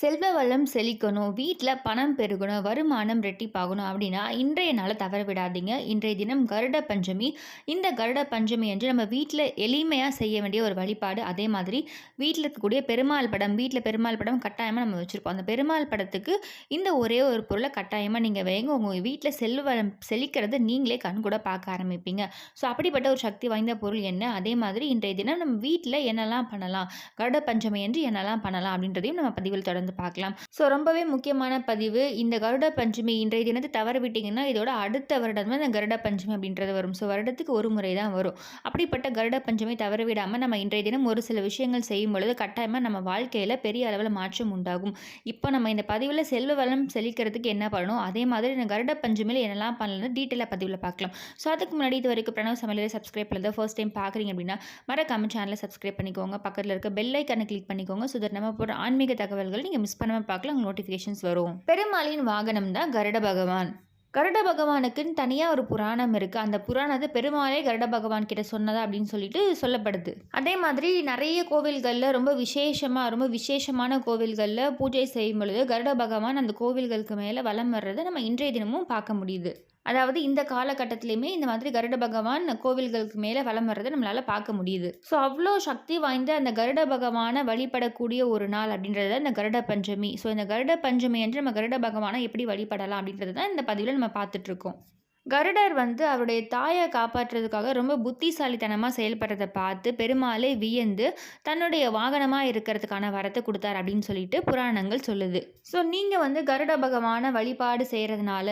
செல்வ வளம் செழிக்கணும் வீட்டில் பணம் பெருகணும் வருமானம் ரெட்டிப்பாகணும் அப்படின்னா இன்றைய நாளை தவற விடாதீங்க. இன்றைய தினம் கருட பஞ்சமி. இந்த கருட பஞ்சமி என்று நம்ம வீட்டில் எளிமையாக செய்ய வேண்டிய ஒரு வழிபாடு அதே மாதிரி வீட்டில் இருக்கக்கூடிய பெருமாள் படம் வீட்டில் பெருமாள் படம் கட்டாயமாக நம்ம வச்சுருப்போம். அந்த பெருமாள் படத்துக்கு இந்த ஒரே ஒரு பொருளை கட்டாயமாக நீங்கள் வைங்க. உங்கள் வீட்டில் செல்வ வளம் செழிக்கிறத நீங்களே கண் கூட பார்க்க ஆரம்பிப்பீங்க. ஸோ அப்படிப்பட்ட ஒரு சக்தி வாய்ந்த பொருள் என்ன? அதே மாதிரி இன்றைய தினம் நம்ம வீட்டில் என்னெல்லாம் பண்ணலாம்? கருட பஞ்சமி என்று என்னெல்லாம் பண்ணலாம்? அப்படின்றதையும் நம்ம பதிவில் தொடர்ந்து பார்க்கலாம். ஸோ ரொம்பவே முக்கியமான பதிவு. இந்த கருட பஞ்சமி இன்றைய தினத்தை தவற விட்டிங்கன்னா இதோட அடுத்த வருடம் தான் இந்த கருட பஞ்சமி அப்படின்றது வரும். ஸோ வருடத்துக்கு ஒரு முறை தான் வரும். அப்படிப்பட்ட கருட பஞ்சமி தவற விடாமல் நம்ம இன்றைய தினம் ஒரு சில விஷயங்கள் செய்யும் பொழுது கட்டாயமாக நம்ம வாழ்க்கையில் பெரிய அளவில் மாற்றம் உண்டாகும். இப்போ நம்ம இந்த பதிவில் செல்வ வளம் செழிக்கிறதுக்கு என்ன பண்ணணும்? அதே மாதிரி இந்த கருட பஞ்சமியில் என்னெல்லாம் பண்ணலாம்னு டீட்டெயிலாக பதிவில் பார்க்கலாம். ஸோ அதுக்கு முன்னாடி இது வரைக்கும் பிரணவ் சமையலை சப்ஸ்கிரைப் பண்ணல ஃபர்ஸ்ட் டைம் பார்க்குறீங்க அப்படின்னா மறக்காம சேனலை சப்ஸ்கிரைப் பண்ணிக்கோங்க. பக்கத்தில் இருக்க பெல் ஐக்கனை கிளிக் பண்ணிக்கோங்க. ஸோ நம்ம போகிற ஆன்மீக தகவல்கள் நீங்கள் மிஸ் பண்ணாமல் பார்க்கலாம் உங்களுக்கு நோட்டிஃபிகேஷன்ஸ் வரும். பெருமாளின் வாகனம் தான் கருட பகவான். கருட பகவானுக்குன்னு தனியாக ஒரு புராணம் இருக்குது அந்த புராணத்தை பெருமாளே கருட பகவான் கிட்ட சொன்னதா அப்படின்னு சொல்லிட்டு சொல்லப்படுது. அதே மாதிரி நிறைய கோவில்களில் ரொம்ப விசேஷமாக ரொம்ப விசேஷமான கோவில்களில் பூஜை செய்யும் பொழுது கருட பகவான் அந்த கோவில்களுக்கு மேலே வலம் வர்றதை நம்ம இன்றைய தினமும் பார்க்க முடியுது. அதாவது இந்த காலகட்டத்திலையுமே இந்த மாதிரி கருட பகவான் கோவில்களுக்கு மேலே வலம் வர்றதை நம்மளால் பார்க்க முடியுது. ஸோ அவ்வளோ சக்தி வாய்ந்த அந்த கருட பகவானை வழிபடக்கூடிய ஒரு நாள் அப்படின்றது இந்த கருட பஞ்சமி. ஸோ இந்த கருட பஞ்சமி என்று நம்ம கருட பகவானை எப்படி வழிபடலாம் அப்படின்றது தான் இந்த பதிவில் நம்ம பார்த்துட்ருக்கோம் கருடர் வந்து அவருடைய தாயை காப்பாற்றுறதுக்காக ரொம்ப புத்திசாலித்தனமாக செயல்படுறதை பார்த்து பெருமாளே வியந்து தன்னுடைய வாகனமாக இருக்கிறதுக்கான வரத்தை கொடுத்தார் அப்படின்னு சொல்லிட்டு புராணங்கள் சொல்லுது. ஸோ நீங்கள் வந்து கருட பகவானை வழிபாடு செய்கிறதுனால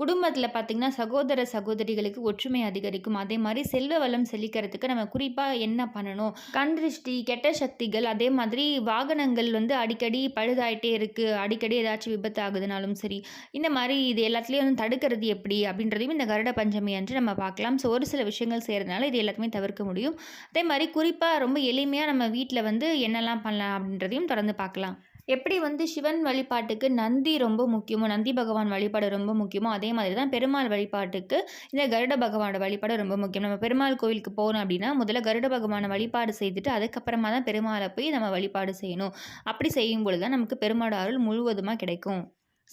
குடும்பத்தில் பார்த்திங்கன்னா சகோதர சகோதரிகளுக்கு ஒற்றுமை அதிகரிக்கும். அதே மாதிரி செல்வ வளம் செழிக்கிறதுக்கு நம்ம குறிப்பாக என்ன பண்ணணும்? கண் திருஷ்டி கெட்ட சக்திகள் அதே மாதிரி வாகனங்கள் வந்து அடிக்கடி பழுதாயிட்டே இருக்குது அடிக்கடி ஏதாச்சும் விபத்து ஆகுதுனாலும் சரி இந்த மாதிரி இது எல்லாத்துலேயும் வந்து தடுக்கிறது எப்படி? அப்படின்றதையும் இந்த கருட பஞ்சமி அன்று நம்ம பார்க்கலாம். ஸோ ஒரு சில விஷயங்கள் செய்கிறதுனால இது எல்லாத்தையுமே தவிர்க்க முடியும். அதே மாதிரி குறிப்பாக ரொம்ப எளிமையாக நம்ம வீட்டில் வந்து என்னெல்லாம் பண்ணலாம் அப்படின்றதையும் தொடர்ந்து பார்க்கலாம். எப்படி வந்து சிவன் வழிபாட்டுக்கு நந்தி ரொம்ப முக்கியமோ நந்தி பகவான் வழிபாடு ரொம்ப முக்கியமோ அதே மாதிரி தான் பெருமாள் வழிபாட்டுக்கு இந்த கருட பகவானோட வழிபாடு ரொம்ப முக்கியம். நம்ம பெருமாள் கோவிலுக்கு போகணும் அப்படின்னா முதல்ல கருட பகவானை வழிபாடு செய்துட்டு அதுக்கப்புறமா தான் பெருமாளை போய் நம்ம வழிபாடு செய்யணும். அப்படி செய்யும் பொழுது தான் நமக்கு பெருமாள் அருள் முழுவதுமாக கிடைக்கும்.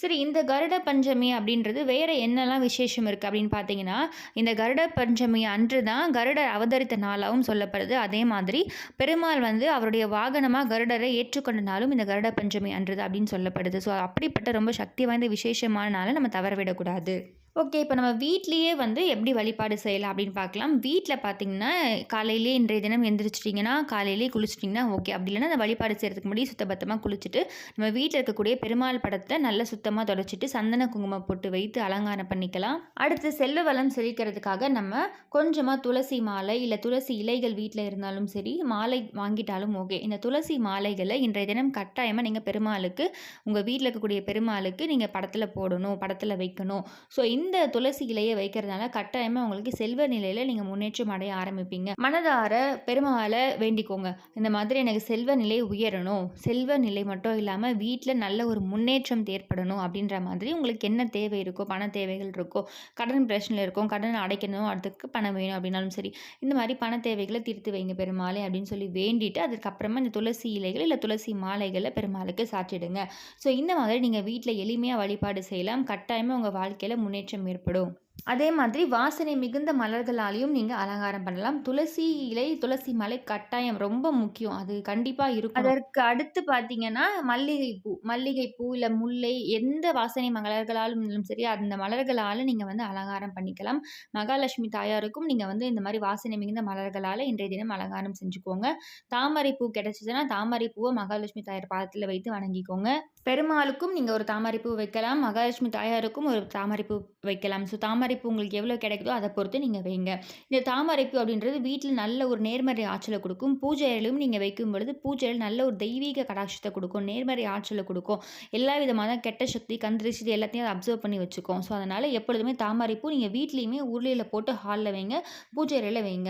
சரி இந்த கருட பஞ்சமி அப்படின்றது வேறு என்னெல்லாம் விசேஷம் இருக்குது அப்படின்னு பார்த்தீங்கன்னா இந்த கருட பஞ்சமி அன்று தான் கருடர் அவதரித்த நாளாகவும் சொல்லப்படுது. அதே மாதிரி பெருமாள் வந்து அவருடைய வாகனமாக கருடரை ஏற்றுக்கொண்ட நாளும் இந்த கருட பஞ்சமி அன்று அப்படின்னு சொல்லப்படுது. ஸோ அப்படிப்பட்ட ரொம்ப சக்தி வாய்ந்த விசேஷமான நாளை நம்ம தவற விடக்கூடாது ஓகே இப்போ நம்ம வீட்லேயே வந்து எப்படி வழிபாடு செய்யலாம் அப்படின்னு பார்க்கலாம். வீட்டில் பார்த்தீங்கன்னா காலையிலே இன்றைய தினம் எந்திரிச்சிட்டிங்கன்னா காலையிலே குளிச்சிட்டிங்கன்னா ஓகே. அப்படி இல்லைன்னா அந்த வழிபாடு செய்கிறதுக்கு முன்னாடி சுத்தபத்தமாக குளிச்சுட்டு நம்ம வீட்டில் இருக்கக்கூடிய பெருமாள் படத்தை நல்லா சுத்தமாக தொடச்சிட்டு சந்தன குங்குமம் போட்டு வைத்து அலங்காரம் பண்ணிக்கலாம். அடுத்து செல்வ வளம் செழிக்கிறதுக்காக நம்ம கொஞ்சமாக துளசி மாலை இல்லை துளசி இலைகள் வீட்டில் இருந்தாலும் சரி மாலை வாங்கிட்டாலும் ஓகே. இந்த துளசி மாலைகளை இன்றைய தினம் கட்டாயமாக நீங்கள் பெருமாளுக்கு உங்கள் வீட்டில் இருக்கக்கூடிய பெருமாளுக்கு நீங்கள் படத்தில் போடணும் படத்தில் வைக்கணும். ஸோ இந்த இந்த துளசி இலையை வைக்கிறதுனால கட்டாயமாக உங்களுக்கு செல்வ நிலையில் நீங்கள் முன்னேற்றம் அடைய ஆரம்பிப்பீங்க. மனதார பெருமாளை வேண்டிக்கோங்க. இந்த மாதிரி எனக்கு செல்வ நிலை உயரணும். செல்வ நிலை மட்டும் இல்லாமல் வீட்டில் நல்ல ஒரு முன்னேற்றம் ஏற்படணும் அப்படின்ற மாதிரி உங்களுக்கு என்ன தேவை இருக்கோ பண தேவைகள் இருக்கோ கடன் பிரச்சனை இருக்கும் கடன் அடைக்கணும் அதுக்கு பணம் வேணும் அப்படின்னாலும் சரி இந்த மாதிரி பண தேவைகளை தீர்த்து வைங்க பெருமாளே அப்படின்னு சொல்லி வேண்டிட்டு அதுக்கப்புறமா இந்த துளசி இலைகள் இல்லை துளசி மாலைகளை பெருமாளுக்கு சாற்றிடுங்க. ஸோ இந்த மாதிரி நீங்கள் வீட்டில் எளிமையாக வழிபாடு செய்யலாம். கட்டாயமாக உங்கள் வாழ்க்கையில் முன்னேற்றம் ஏற்படும். அதே மாதிரி வாசனை மிகுந்த மலர்களாலையும் நீங்கள் அலங்காரம் பண்ணலாம். துளசி இலை துளசி மலை கட்டாயம் ரொம்ப முக்கியம். அது கண்டிப்பாக இருக்கும் அதற்கு அடுத்து பார்த்தீங்கன்னா மல்லிகைப்பூ மல்லிகைப்பூ இல்லை முல்லை எந்த வாசனை மலர்களாலும் இருந்தாலும் சரி அந்த மலர்களால் நீங்கள் வந்து அலங்காரம் பண்ணிக்கலாம். மகாலட்சுமி தாயாருக்கும் நீங்கள் வந்து இந்த மாதிரி வாசனை மிகுந்த மலர்களால் இன்றைய தினம் அலங்காரம் செஞ்சுக்கோங்க. தாமரை பூ கிடைச்சிதுன்னா தாமரை பூவை மகாலட்சுமி தாயார் பாதத்தில் வைத்து வணங்கிக்கோங்க. பெருமாளுக்கும் நீங்கள் ஒரு தாமரை பூ வைக்கலாம் மகாலட்சுமி தாயாருக்கும் ஒரு தாமரை பூ வைக்கலாம். ஸோ தாமரை பூ உங்களுக்கு எவ்வளோ கிடைக்குதோ அதை பொறுத்து நீங்கள் வைங்க. இந்த தாமரைப்பூ அப்படின்றது வீட்டில் நல்ல ஒரு நேர்மறை ஆற்றலை கொடுக்கும். பூஜையிலும் நீங்கள் வைக்கும் பொழுது பூஜையில் நல்ல ஒரு தெய்வீக கடாட்சத்தை கொடுக்கும் நேர்மறை ஆற்றலை கொடுக்கும். எல்லா விதமான கெட்ட சக்தி கந்திரிச்சி எல்லாத்தையும் அதை அப்சர்வ் பண்ணி வச்சுக்கோம். ஸோ அதனால் எப்பொழுதுமே தாமரைப்பூ நீங்கள் வீட்லேயுமே உருளையில் போட்டு ஹாலில் வைங்க பூஜை அறையில் வைங்க.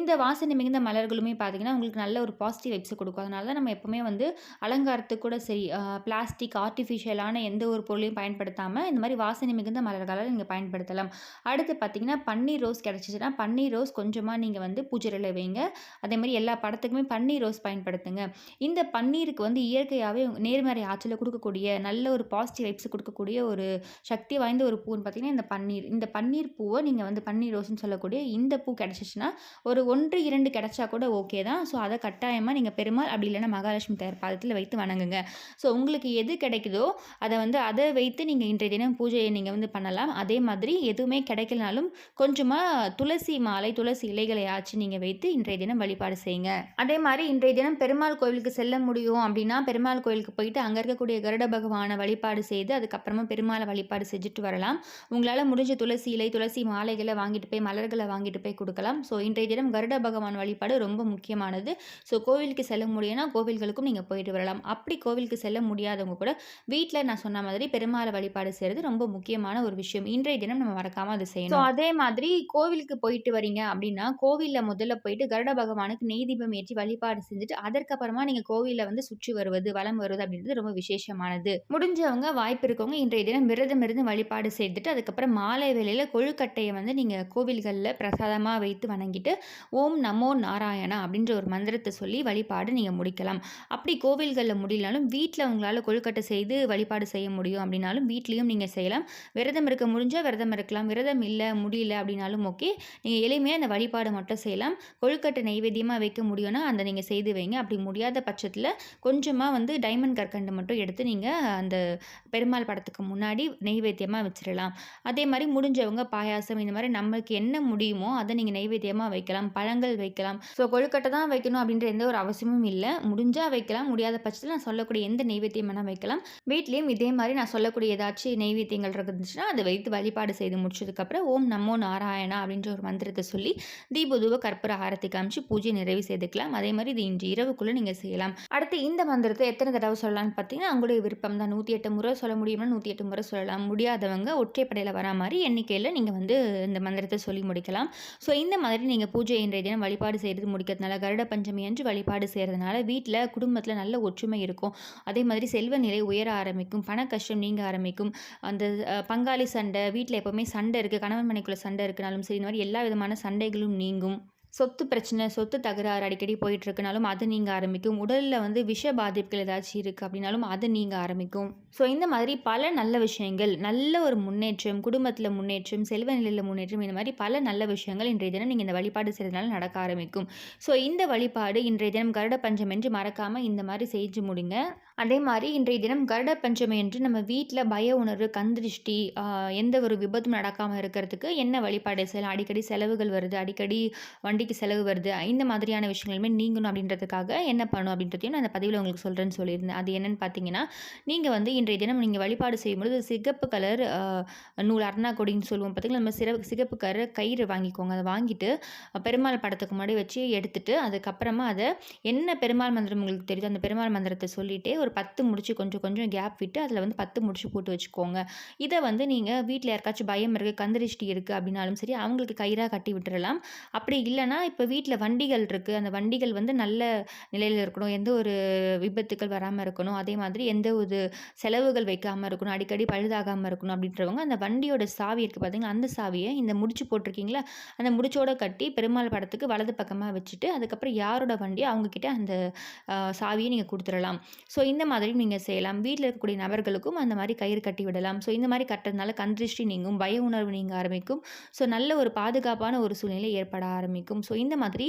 இந்த வாசனை மிகுந்த மலர்களுமே பார்த்தீங்கன்னா உங்களுக்கு நல்ல ஒரு பாசிட்டிவ் வைப்ஸை கொடுக்கும். அதனால தான் நம்ம எப்போவுமே வந்து அலங்காரத்துக்கு கூட சரி பிளாஸ்டிக் ஆர்டிஃபிஷியலான எந்த ஒரு பொருளையும் பயன்படுத்தாமல் இந்த மாதிரி வாசனை மிகுந்த மலர்களால் நீங்கள் பயன்படுத்தலாம். அடுத்து பார்த்தீங்கன்னா பன்னீர் ரோஸ் கிடச்சிச்சின்னா பன்னீர் ரோஸ் கொஞ்சமாக நீங்கள் வந்து பூஜையில் வைங்க. அதே மாதிரி எல்லா படத்துக்குமே பன்னீர் ரோஸ் பயன்படுத்துங்க. இந்த பன்னீருக்கு வந்து இயற்கையாகவே நேர்மறை ஆற்றலை கொடுக்கக்கூடிய நல்ல ஒரு பாசிட்டிவ் வைப்ஸ் கொடுக்கக்கூடிய ஒரு சக்தி வாய்ந்த ஒரு பூன்னு பார்த்தீங்கன்னா இந்த பன்னீர். இந்த பன்னீர் பூவை நீங்கள் வந்து பன்னீர் ரோஸ்னு சொல்லக்கூடிய இந்த பூ கிடச்சிச்சின்னா ஒரு ஒன்று இரண்டு கிடச்சா கூட ஓகே தான். ஸோ அதை கட்டாயமாக நீங்கள் பெருமாள் அப்படி இல்லைன்னா மகாலட்சுமி தயார் பாதத்தில் வைத்து வணங்குங்க. ஸோ உங்களுக்கு எது கிடைக்குதோ அதை வந்து அதை வைத்து நீங்கள் இன்றைய தினம் பூஜையை நீங்கள் வந்து பண்ணலாம். அதே மாதிரி எதுவுமே கிடைக்கலனாலும் கொஞ்சமாக துளசி மாலை துளசி இலைகளை ஆச்சு நீங்கள் வைத்து இன்றைய தினம் வழிபாடு செய்யுங்க. அதே மாதிரி இன்றைய தினம் பெருமாள் கோவிலுக்கு செல்ல முடியும் அப்படின்னா பெருமாள் கோவிலுக்கு போயிட்டு அங்கே இருக்கக்கூடிய கருட பகவானை வழிபாடு செய்து அதுக்கப்புறமா பெருமாளை வழிபாடு செஞ்சுட்டு வரலாம். உங்களால் முடிஞ்ச துளசி இலை துளசி மாலைகளை வாங்கிட்டு போய் மலர்களை வாங்கிட்டு போய் கொடுக்கலாம். ஸோ இன்றைய தினம் கருட பகவான் வழிபாடு ரொம்ப முக்கியமானது. ஸோ கோவிலுக்கு செல்ல முடியும்னா கோவில்களுக்கும் நீங்கள் போயிட்டு வரலாம். அப்படி கோவிலுக்கு செல்ல முடியாத முடியாதவங்க கூட வீட்டில் நான் சொன்ன மாதிரி பெருமாளை வழிபாடு செய்கிறது ரொம்ப முக்கியமான ஒரு விஷயம். இன்றைய தினம் நம்ம மறக்காமல் அதை செய்யணும். ஸோ அதே மாதிரி கோவிலுக்கு போயிட்டு வரீங்க அப்படின்னா கோவிலில் முதல்ல போயிட்டு கருட பகவானுக்கு நெய் தீபம் ஏற்றி வழிபாடு செஞ்சுட்டு அதற்கப்புறமா நீங்கள் கோவிலில் வந்து சுற்றி வருவது வலம் வருவது அப்படின்றது ரொம்ப விசேஷமானது. முடிஞ்சவங்க வாய்ப்பு இருக்கவங்க இன்றைய தினம் விரதம் இருந்து வழிபாடு செய்துட்டு அதுக்கப்புறம் மாலை வேலையில் கொழுக்கட்டையை வந்து நீங்கள் கோவில்களில் பிரசாதமாக வைத்து வணங்கிட்டு ஓம் நமோ நாராயணா அப்படின்ற ஒரு மந்திரத்தை சொல்லி வழிபாடு நீங்கள் முடிக்கலாம். அப்படி கோவில்களில் முடியலனாலும் வீட்டில் உங்களால் கொழுக்கட்டை செய்து வழிபாடு செய்ய முடியும் அப்படின்னாலும் வீட்லேயும் நீங்கள் செய்யலாம். விரதம் இருக்க முடிஞ்சால் விரதம் இருக்கலாம். விரதம் இல்லை முடியல அப்படின்னாலும் ஓகே நீங்கள் எளிமையாக அந்த வழிபாடு மட்டும் செய்யலாம். கொழுக்கட்டை நைவேத்தியமாக வைக்க முடியும்னா அந்த நீங்கள் செய்து வைங்க. அப்படி முடியாத பட்சத்தில் கொஞ்சமாக வந்து டைமண்ட் கற்கண்டு மட்டும் எடுத்து நீங்கள் அந்த பெருமாள் படத்துக்கு முன்னாடி நெய்வேத்தியமாக வச்சிடலாம் அதே மாதிரி முடிஞ்சவங்க பாயாசம் இந்த மாதிரி நம்மளுக்கு என்ன முடியுமோ அதை நீங்கள் நைவேத்தியமாக வைக்கலாம். பழங்கள் வைக்கலாம். ஸோ கொழுக்கட்டை தான் வைக்கணும் அப்படின்ற எந்த ஒரு அவசியமும் இல்லை. முடிஞ்சால் வைக்கலாம். முடியாத பட்சத்தில் நான் சொல்லக்கூடிய எந்த நைவேத்தியம் வேணால் வைக்கலாம். வீட்லேயும் இதே மாதிரி நான் சொல்லக்கூடிய ஏதாச்சும் நெய்வேத்தியங்கள் இருந்துச்சுன்னா அதை வைத்து வழிபாடு செய்து முடிச்சதுக்கப்புறம் ஓம் நமோ நாராயணா அப்படின்ற ஒரு மந்திரத்தை சொல்லி தீபதூப கற்பூர ஆரத்தி காமிச்சு பூஜை நிறைவு செய்துக்கலாம். அதே மாதிரி இது இன்று இரவுக்குள்ளே நீங்கள் செய்யலாம். அடுத்து இந்த மந்திரத்தை எத்தனை தடவை சொல்லலாம்னு பார்த்தீங்கன்னா அவங்களுடைய விருப்பம் தான். நூற்றி எட்டு முறை சொல்ல முடியும்னா நூற்றி எட்டு முறை சொல்லலாம். முடியாதவங்க ஒற்றைப்படையில் வரா மாதிரி எண்ணிக்கையில் நீங்கள் வந்து இந்த மந்திரத்தை சொல்லி முடிக்கலாம். ஸோ இந்த மாதிரி நீங்கள் பூஜை இன்றைய தினம் வழிபாடு செய்கிறது முடிக்கிறதுனால கருட பஞ்சமி அன்று வழிபாடு செய்கிறதுனால வீட்டில் குடும்பத்தில் நல்ல ஒற்றுமை இருக்கும். அதே மாதிரி செல்வ நிலை உயர ஆரம்பிக்கும் பண கஷ்டம் நீங்க ஆரம்பிக்கும். அந்த பங்காளி சண்டை வீட்டில் எப்போவுமே சண்டை இருக்குது கணவன் மனைக்குள்ள சண்டை இருக்குனாலும் சரி இந்த மாதிரி எல்லா விதமான சண்டைகளும் நீங்கும். சொத்து பிரச்சனை சொத்து தகராறு அடிக்கடி போயிட்டுருக்குனாலும் அது நீங்கள் ஆரம்பிக்கும். உடலில் வந்து விஷ பாதிப்புகள் ஏதாச்சும் இருக்குது அப்படின்னாலும் அது நீங்கள் ஆரம்பிக்கும். ஸோ இந்த மாதிரி பல நல்ல விஷயங்கள் நல்ல ஒரு முன்னேற்றம் குடும்பத்தில் முன்னேற்றம் செல்வ நிலையில் முன்னேற்றம் இந்த மாதிரி பல நல்ல விஷயங்கள் இன்றைய தினம் நீங்கள் இந்த வழிபாடு செய்கிறதுனால நடக்க ஆரம்பிக்கும். ஸோ இந்த வழிபாடு இன்றைய தினம் கருட பஞ்சம் என்று மறக்காமல் இந்த மாதிரி செஞ்சு முடிங்க. அதே மாதிரி இன்றைய தினம் கருட பஞ்சமி என்று நம்ம வீட்டில் பய உணர்வு கந்திருஷ்டி எந்த ஒரு விபத்தும் நடக்காமல் இருக்கிறதுக்கு என்ன வழிபாடு செய்யலாம்? அடிக்கடி செலவுகள் வருது அடிக்கடி வண்டி வண்டிக்கு செலவு வருது. இந்த மாதிரியான விஷயங்களுமே நீங்கணும் அப்படின்றதுக்காக என்ன பண்ணணும் அப்படின்றதையும் நான் அந்த பதிவில் உங்களுக்கு சொல்கிறேன்னு சொல்லியிருந்தேன். அது என்னென்னு பார்த்தீங்கன்னா நீங்கள் வந்து இன்றைய தினம் நீங்கள் வழிபாடு செய்யும்பொழுது சிகப்பு கலர் நூல் அருணா கொடின்னு சொல்லுவோம் பார்த்திங்கன்னா நம்ம சிறப்பு சிகப்பு கலர் கயிறு வாங்கிக்கோங்க. அதை வாங்கிட்டு பெருமாள் படத்துக்கு முன்னாடி வச்சு எடுத்துட்டு அதுக்கப்புறமா அதை என்ன பெருமாள் மந்திரம் உங்களுக்கு தெரியுதோ அந்த பெருமாள் மந்திரத்தை சொல்லிவிட்டு ஒரு பத்து முடிச்சு கொஞ்சம் கொஞ்சம் கேப் விட்டு அதில் வந்து பத்து முடிச்சு போட்டு வச்சுக்கோங்க. இதை வந்து நீங்கள் வீட்டில் யாருக்காச்சும் பயம் இருக்குது கந்தரிஷ்டி இருக்குது அப்படின்னாலும் சரி அவங்களுக்கு கயிறாக கட்டி விட்டுறலாம். அப்படி ஆனால் இப்போ வீட்டில் வண்டிகள் இருக்குது அந்த வண்டிகள் வந்து நல்ல நிலையில் இருக்கணும். எந்த ஒரு விபத்துக்கள் வராமல் இருக்கணும். அதே மாதிரி எந்த ஒரு செலவுகள் வைக்காமல் இருக்கணும். அடிக்கடி பழுதாகாமல் இருக்கணும் அப்படின்றவங்க அந்த வண்டியோட சாவி இருக்குது பார்த்தீங்களா அந்த சாவியை இந்த முடிச்சு போட்டிருக்கீங்களா? அந்த முடிச்சோட கட்டி பெருமாள் படத்துக்கு வலது பக்கமாக வச்சுட்டு அதுக்கப்புறம் யாரோட வண்டியோ அவங்கக்கிட்ட அந்த சாவியை நீங்கள் கொடுத்துடலாம். ஸோ இந்த மாதிரி நீங்கள் செய்யலாம். வீட்டில் இருக்கக்கூடிய நபர்களுக்கும் அந்த மாதிரி கயிறு கட்டி விடலாம். ஸோ இந்த மாதிரி கட்டுறதுனால கந்திருஷ்டி நீங்கும் பய உணர்வு நீங்க ஆரம்பிக்கும். ஸோ நல்ல ஒரு பாதுகாப்பான ஒரு சூழ்நிலை ஏற்பட ஆரம்பிக்கும். ஸோ இந்த மாதிரி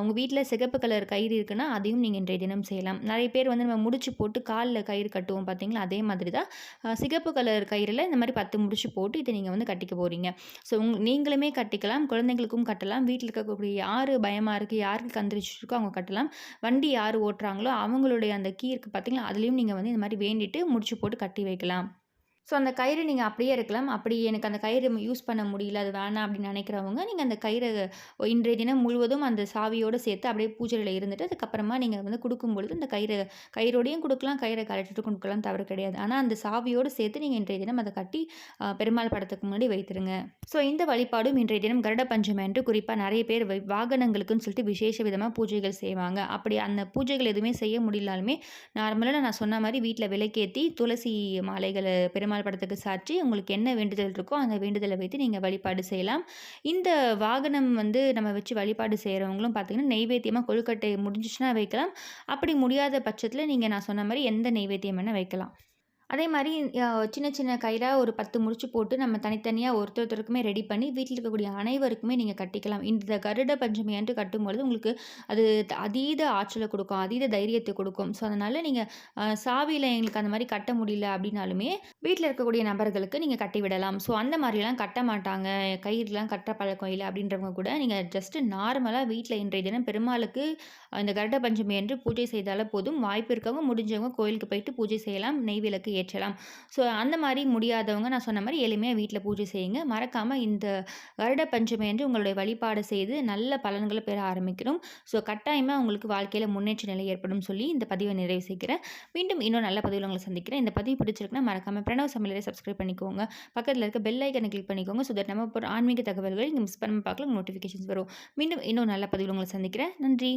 உங்கள் வீட்டில் சிகப்பு கலர் கயிறு இருக்குன்னா அதையும் நீங்கள் இன்றைய தினம் செய்யலாம். நிறைய பேர் வந்து நம்ம முடிச்சு போட்டு காலில் கயிறு கட்டுவோம் பார்த்தீங்களா? அதே மாதிரி தான் சிகப்பு கலர் கயிறில் இந்த மாதிரி பத்து முடிச்சு போட்டு இதை நீங்கள் வந்து கட்டிக்க போகிறீங்க ஸோ உங் நீங்களுமே கட்டிக்கலாம் குழந்தைங்களுக்கும் கட்டலாம். வீட்டில் இருக்கக்கூடிய யார் பயமாக இருக்குது யாருக்கு கந்திரிச்சிருக்கோ அவங்க கட்டலாம். வண்டி யார் ஓட்டுறாங்களோ அவங்களுடைய அந்த கீ இருக்குது பார்த்தீங்களா? அதுலேயும் நீங்கள் வந்து இந்த மாதிரி வேண்டிட்டு முடிச்சு போட்டு கட்டி வைக்கலாம். ஸோ அந்த கயிறு நீங்கள் அப்படியே இருக்கலாம். அப்படி எனக்கு அந்த கயிறு யூஸ் பண்ண முடியல அது வேணாம் அப்படின்னு நினைக்கிறவங்க நீங்கள் அந்த கயிறை இன்றைய தினம் முழுவதும் அந்த சாவியோடு சேர்த்து அப்படியே பூஜையில் இருந்துட்டு அதுக்கப்புறமா நீங்கள் வந்து கொடுக்கும் பொழுது அந்த கயிறு கயிறோடையும் கொடுக்கலாம் கயிறை கழட்டிட்டு கொடுக்கலாம் தவறு கிடையாது. ஆனால் அந்த சாவியோடு சேர்த்து நீங்கள் இன்றைய தினம் அதை கட்டி பெருமாள் படத்துக்கு முன்னாடி வைத்திருங்க. ஸோ இந்த வழிபாடும் இன்றைய தினம் கருட பஞ்சமி என்று குறிப்பாக நிறைய பேர் வை- வாகனங்களுக்குன்னு சொல்லிட்டு விசேஷ விதமாக பூஜைகள் செய்வாங்க. அப்படி அந்த பூஜைகள் எதுவுமே செய்ய முடியலாலுமே நார்மலாக நான் சொன்ன மாதிரி வீட்டில் விளக்கேற்றி துளசி மாலைகளை பெருமாள் பெருமாள் படத்துக்கு சாற்றி உங்களுக்கு என்ன வேண்டுதல் இருக்கோ அந்த வேண்டுதலை வைத்து நீங்கள் வழிபாடு செய்யலாம். இந்த வாகனம் வந்து நம்ம வச்சு வழிபாடு செய்கிறவங்களும் பார்த்தீங்கன்னா நெய்வேத்தியமாக கொழுக்கட்டை முடிஞ்சிச்சுன்னா வைக்கலாம். அப்படி முடியாத பட்சத்தில் நீங்கள் நான் சொன்ன மாதிரி எந்த நெய்வேத்தியம் வேணால் வைக்கலாம். அதே மாதிரி சின்ன சின்ன கயிறாக ஒரு பத்து முடிச்சு போட்டு நம்ம தனித்தனியாக ஒருத்தருக்குமே ரெடி பண்ணி வீட்டில் இருக்கக்கூடிய அனைவருக்குமே நீங்கள் கட்டிக்கலாம். இந்த கருட பஞ்சமி அன்று கட்டும்பொழுது உங்களுக்கு அது அதீத ஆற்றலை கொடுக்கும் அதீத தைரியத்தை கொடுக்கும். ஸோ அதனால் நீங்கள் சாவியில் எங்களுக்கு அந்த மாதிரி கட்ட முடியல அப்படின்னாலுமே வீட்டில் இருக்கக்கூடிய நபர்களுக்கு நீங்கள் கட்டி விடலாம். ஸோ அந்த மாதிரிலாம் கட்ட மாட்டாங்க. கயிறுலாம் கட்டுற பழக்கம் இல்லை அப்படின்றவங்க கூட நீங்கள் ஜஸ்ட்டு நார்மலாக வீட்டில் இன்றைய தினம் பெருமாளுக்கு இந்த கருட பஞ்சமி என்று பூஜை செய்தால போதும். வாய்ப்பு இருக்கவங்க முடிஞ்சவங்க கோயிலுக்கு போயிட்டு பூஜை செய்யலாம். நெய் விளக்கு ஏற்றலாம். ஸோ அந்த மாதிரி முடியாதவங்க நான் சொன்ன மாதிரி எளிமையாக வீட்டில் பூஜை செய்யுங்க. மறக்காமல் இந்த வருட பஞ்சமி என்று உங்களுடைய வழிபாடு செய்து நல்ல பலன்களை பெற ஆரம்பிக்கணும். ஸோ கட்டாயமாக உங்களுக்கு வாழ்க்கையில் முன்னேற்ற நிலை ஏற்படும் சொல்லி இந்த பதிவை நிறைவு செய்கிறேன். மீண்டும் இன்னும் நல்ல பதிவில் உங்களை சந்திக்கிறேன். இந்த பதிவு பிடிச்சிருக்குன்னா மறக்காமல் பிரணவ சமையலை சப்ஸ்கிரைப் பண்ணிக்கோங்க. பக்கத்தில் இருக்க பெல் ஐக்கனை கிளிக் பண்ணிக்கோங்க. ஸோ தட் நம்ம ஒரு ஆன்மீக தகவல்கள் இங்கே மிஸ் பண்ணாமல் பார்க்கலாம் நோட்டிஃபிகேஷன்ஸ் வரும். மீண்டும் இன்னும் நல்ல பதிவில் உங்களை சந்திக்கிறேன். நன்றி.